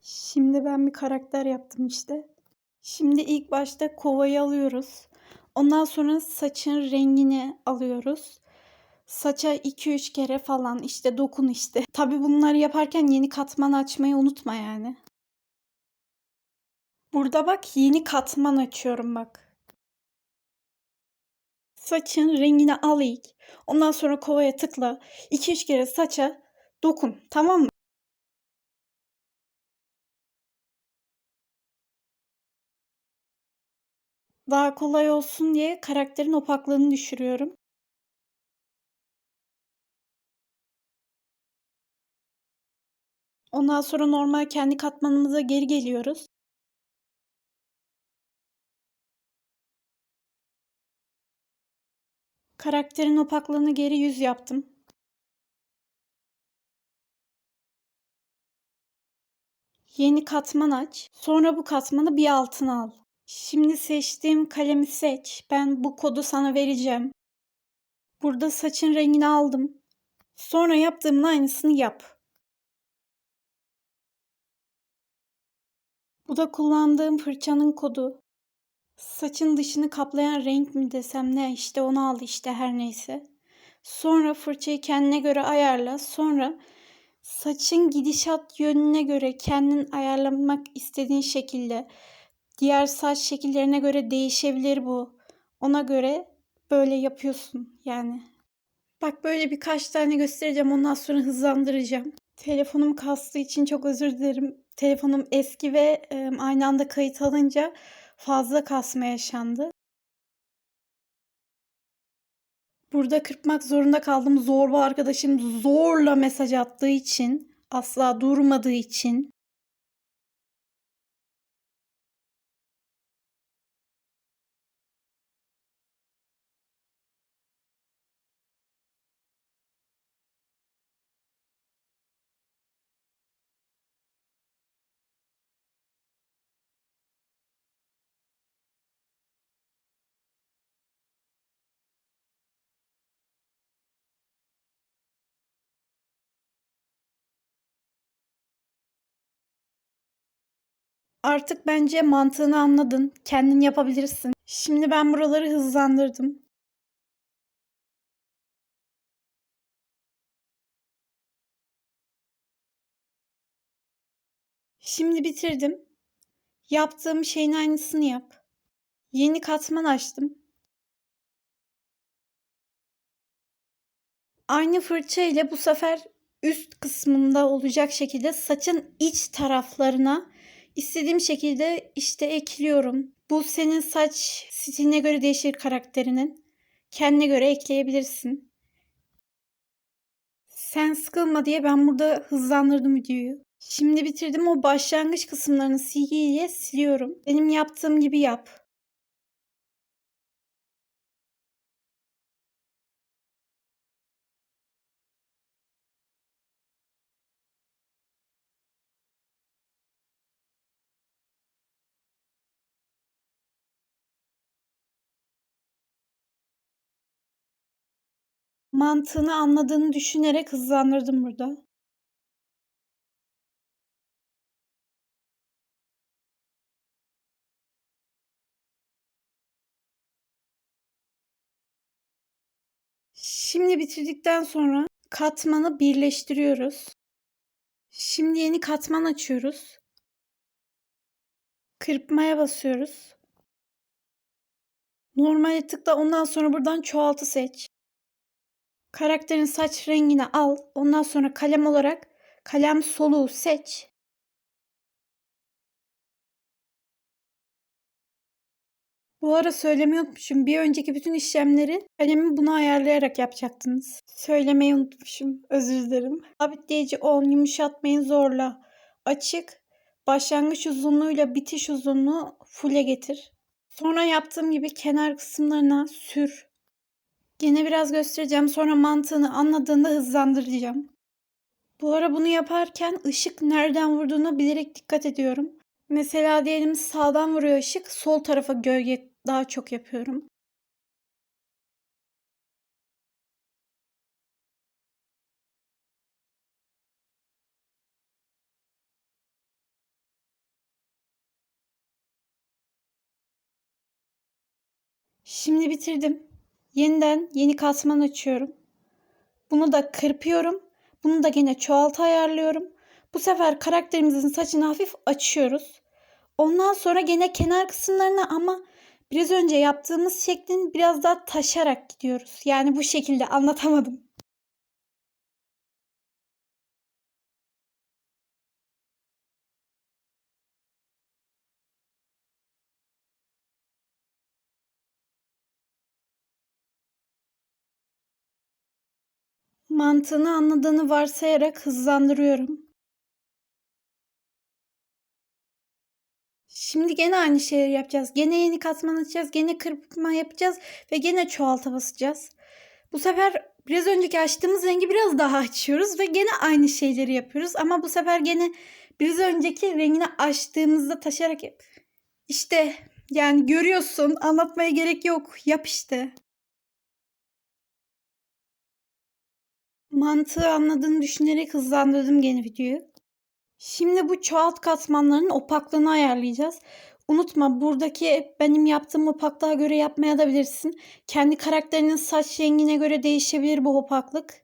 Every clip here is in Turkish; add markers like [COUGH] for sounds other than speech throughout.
Şimdi ben bir karakter yaptım işte. Şimdi ilk başta kovayı alıyoruz. Ondan sonra saçın rengini alıyoruz. Saça 2-3 kere falan işte dokun işte. Tabi bunları yaparken yeni katman açmayı unutma yani. Burada bak yeni katman açıyorum bak. Saçın rengini al ilk. Ondan sonra kovaya tıkla. 2-3 kere saça dokun. Tamam mı? Daha kolay olsun diye karakterin opaklığını düşürüyorum. Ondan sonra normal kendi katmanımıza geri geliyoruz. Karakterin opaklığını geri yüz yaptım. Yeni katman aç. Sonra bu katmanı bir altına al. Şimdi seçtiğim kalemi seç. Ben bu kodu sana vereceğim. Burada saçın rengini aldım. Sonra yaptığımın aynısını yap. Bu da kullandığım fırçanın kodu. Saçın dışını kaplayan renk mi desem ne işte onu al işte her neyse. Sonra fırçayı kendine göre ayarla. Sonra saçın gidişat yönüne göre kendin ayarlamak istediğin şekilde diğer saç şekillerine göre değişebilir bu. Ona göre böyle yapıyorsun yani. Bak böyle birkaç tane göstereceğim ondan sonra hızlandıracağım. Telefonum kastığı için çok özür dilerim. Telefonum eski ve aynı anda kayıt alınca fazla kasma yaşandı. Burada kırpmak zorunda kaldım. Zorba arkadaşım zorla mesaj attığı için, asla durmadığı için. Artık bence mantığını anladın. Kendin yapabilirsin. Şimdi ben buraları hızlandırdım. Şimdi bitirdim. Yaptığım şeyin aynısını yap. Yeni katman açtım. Aynı fırça ile bu sefer üst kısmında olacak şekilde saçın iç taraflarına istediğim şekilde işte ekliyorum. Bu senin saç stiline göre değişir karakterinin. Kendine göre ekleyebilirsin. Sen sıkılma diye ben burada hızlandırdım videoyu. Şimdi bitirdim o başlangıç kısımlarını silgiyle siliyorum. Benim yaptığım gibi yap. Mantığını anladığını düşünerek hızlandırdım burada. Şimdi bitirdikten sonra katmanı birleştiriyoruz. Şimdi yeni katman açıyoruz. Kırpmaya basıyoruz. Normale tıkla ondan sonra buradan çoğaltı seç. Karakterin saç rengini al. Ondan sonra kalem olarak kalem soluğu seç. Bu ara söylemeyi unutmuşum. Bir önceki bütün işlemleri kalemi buna ayarlayarak yapacaktınız. Söylemeyi unutmuşum. Özür dilerim. Sabitleyici 10, yumuşatmayı zorla. Açık, başlangıç uzunluğuyla bitiş uzunluğu full'e getir. Sonra yaptığım gibi kenar kısımlarına sür. Yine biraz göstereceğim sonra mantığını anladığında hızlandıracağım. Bu ara bunu yaparken ışık nereden vurduğuna bilerek dikkat ediyorum. Mesela diyelim sağdan vuruyor ışık, sol tarafa gölge daha çok yapıyorum. Şimdi bitirdim. Yeniden yeni katman açıyorum. Bunu da kırpıyorum. Bunu da gene çoğalta ayarlıyorum. Bu sefer karakterimizin saçını hafif açıyoruz. Ondan sonra gene kenar kısımlarına ama biraz önce yaptığımız şeklin biraz daha taşarak gidiyoruz. Yani bu şekilde anlatamadım. Mantığını anladığını varsayarak hızlandırıyorum. Şimdi gene aynı şeyleri yapacağız. Gene yeni katman açacağız. Gene kırpma yapacağız. Ve gene çoğalta basacağız. Bu sefer biraz önceki açtığımız rengi biraz daha açıyoruz. Ve gene aynı şeyleri yapıyoruz. Ama bu sefer gene biraz önceki rengini açtığımızda taşarak yap. İşte yani görüyorsun anlatmaya gerek yok. Yap işte. Mantığı anladığını düşünerek hızlandırdım gene videoyu. Şimdi bu çoğalt katmanlarının opaklığını ayarlayacağız. Unutma buradaki benim yaptığım opaklığa göre yapmaya da bilirsin. Kendi karakterinin saç rengine göre değişebilir bu opaklık.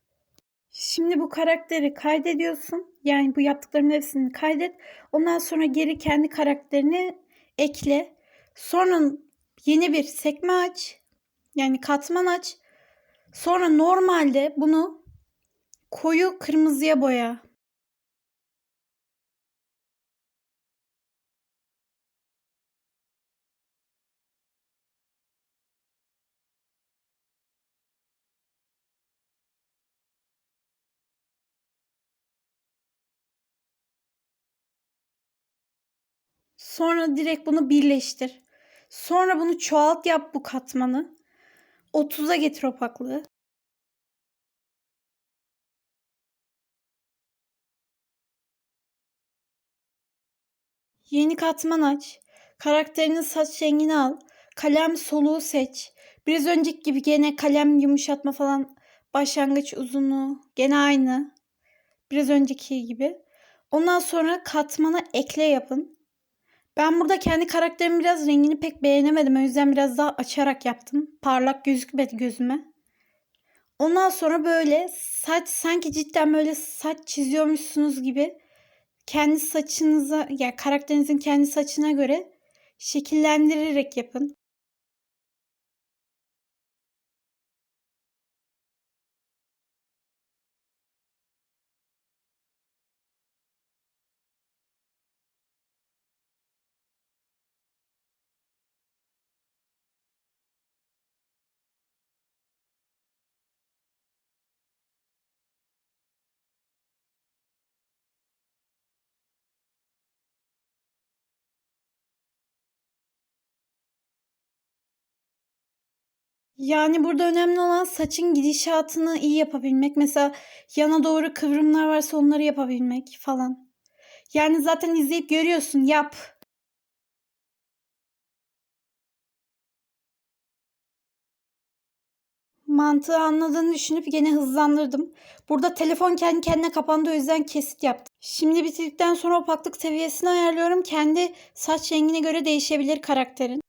Şimdi bu karakteri kaydediyorsun. Yani bu yaptıklarının hepsini kaydet. Ondan sonra geri kendi karakterini ekle. Sonra yeni bir sekme aç. Yani katman aç. Sonra normalde bunu koyu kırmızıya boya. Sonra direkt bunu birleştir. Sonra bunu çoğalt yap bu katmanı. 30'a getir opaklığı. Yeni katman aç. Karakterinin saç rengini al. Kalem soluğu seç. Biraz önceki gibi gene kalem yumuşatma falan başlangıç uzunluğu gene aynı. Biraz önceki gibi. Ondan sonra katmana ekle yapın. Ben burada kendi karakterimin biraz rengini pek beğenemedim. O yüzden biraz daha açarak yaptım. Parlak gözükmedi gözüme. Ondan sonra böyle saç sanki cidden böyle saç çiziyormuşsunuz gibi kendi saçınıza ya yani karakterinizin kendi saçına göre şekillendirerek yapın. Yani burada önemli olan saçın gidişatını iyi yapabilmek. Mesela yana doğru kıvrımlar varsa onları yapabilmek falan. Yani zaten izleyip görüyorsun yap. Mantığı anladığını düşünüp yine hızlandırdım. Burada telefon kendi kendine kapandı o yüzden kesit yaptım. Şimdi bitirdikten sonra opaklık seviyesini ayarlıyorum. Kendi saç rengine göre değişebilir karakterin.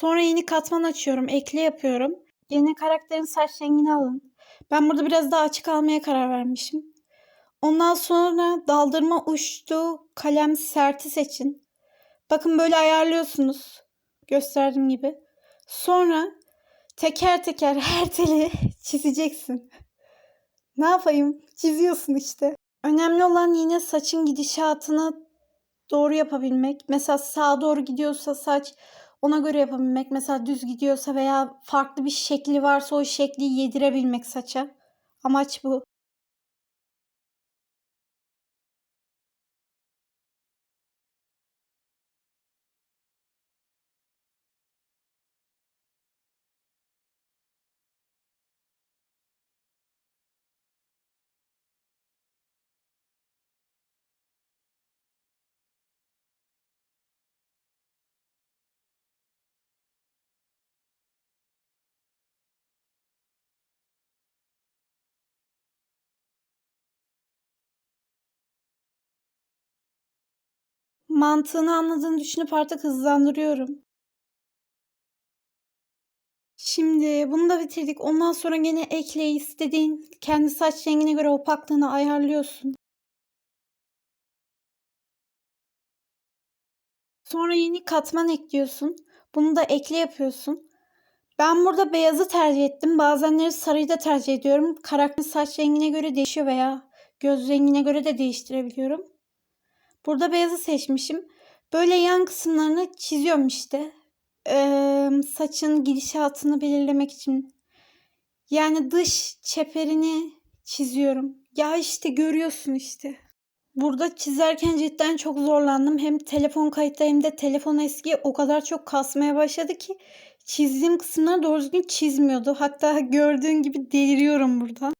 Sonra yeni katman açıyorum. Ekle yapıyorum. Yeni karakterin saç rengini alın. Ben burada biraz daha açık almaya karar vermişim. Ondan sonra daldırma uçtu kalem serti seçin. Bakın böyle ayarlıyorsunuz. Gösterdiğim gibi. Sonra teker teker [LAUGHS] her teli çizeceksin. ne yapayım? Çiziyorsun işte. Önemli olan yine saçın gidişatını doğru yapabilmek. Mesela sağa doğru gidiyorsa saç ona göre yapabilmek. Mesela düz gidiyorsa veya farklı bir şekli varsa o şekli yedirebilmek saça. Amaç bu. Mantığını anladığını düşünüp artık hızlandırıyorum. Şimdi bunu da bitirdik. Ondan sonra gene ekle istediğin kendi saç rengine göre opaklığını ayarlıyorsun. Sonra yeni katman ekliyorsun. Bunu da ekle yapıyorsun. Ben burada beyazı tercih ettim. Bazenleri sarıyı da tercih ediyorum. Karakter saç rengine göre değişiyor veya göz rengine göre de değiştirebiliyorum. Burada beyazı seçmişim. Böyle yan kısımlarını çiziyorum işte. Ee, saçın gidişatını belirlemek için. Yani dış çeperini çiziyorum. Ya işte görüyorsun işte. Burada çizerken cidden çok zorlandım. Hem telefon kayıtta hem de telefon eski o kadar çok kasmaya başladı ki çizdiğim kısımları doğru düzgün çizmiyordu. Hatta gördüğün gibi deliriyorum burada.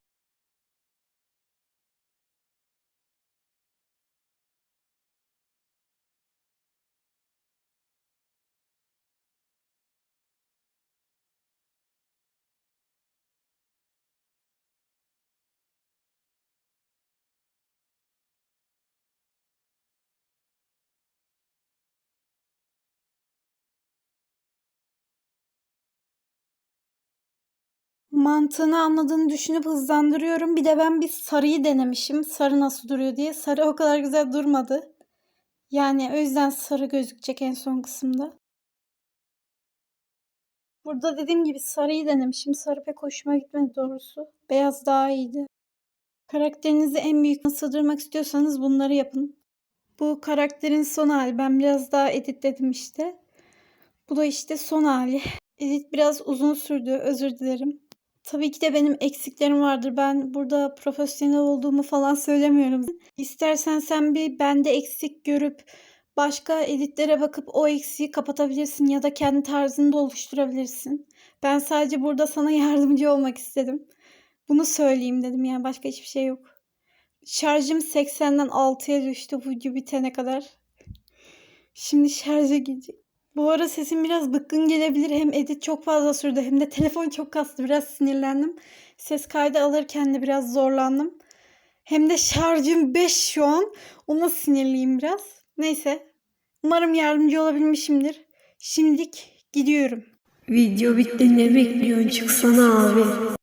Mantığını anladığını düşünüp hızlandırıyorum. Bir de ben bir sarıyı denemişim. Sarı nasıl duruyor diye. Sarı o kadar güzel durmadı. Yani o yüzden sarı gözükecek en son kısımda. Burada dediğim gibi sarıyı denemişim. Sarı pek hoşuma gitmedi doğrusu. Beyaz daha iyiydi. Karakterinizi en büyük sığdırmak istiyorsanız bunları yapın. Bu karakterin son hali. Ben biraz daha editledim işte. Bu da işte son hali. Edit biraz uzun sürdü. Özür dilerim. Tabii ki de benim eksiklerim vardır. Ben burada profesyonel olduğumu falan söylemiyorum. İstersen sen bir bende eksik görüp başka editlere bakıp o eksiği kapatabilirsin ya da kendi tarzını da oluşturabilirsin. Ben sadece burada sana [LAUGHS] yardımcı olmak istedim. Bunu söyleyeyim dedim yani başka hiçbir şey yok. Şarjım 80'den 6'ya düştü bu bitene kadar. Şimdi şarja gidecek. Bu ara sesim biraz bıkkın gelebilir. Hem edit çok fazla sürdü hem de telefon çok kastı. Biraz sinirlendim. Ses kaydı alırken de biraz zorlandım. Hem de şarjım 5 şu an. Ona sinirliyim biraz. Neyse. Umarım yardımcı olabilmişimdir. Şimdilik gidiyorum. Video bitti ne bekliyorsun çıksana abi.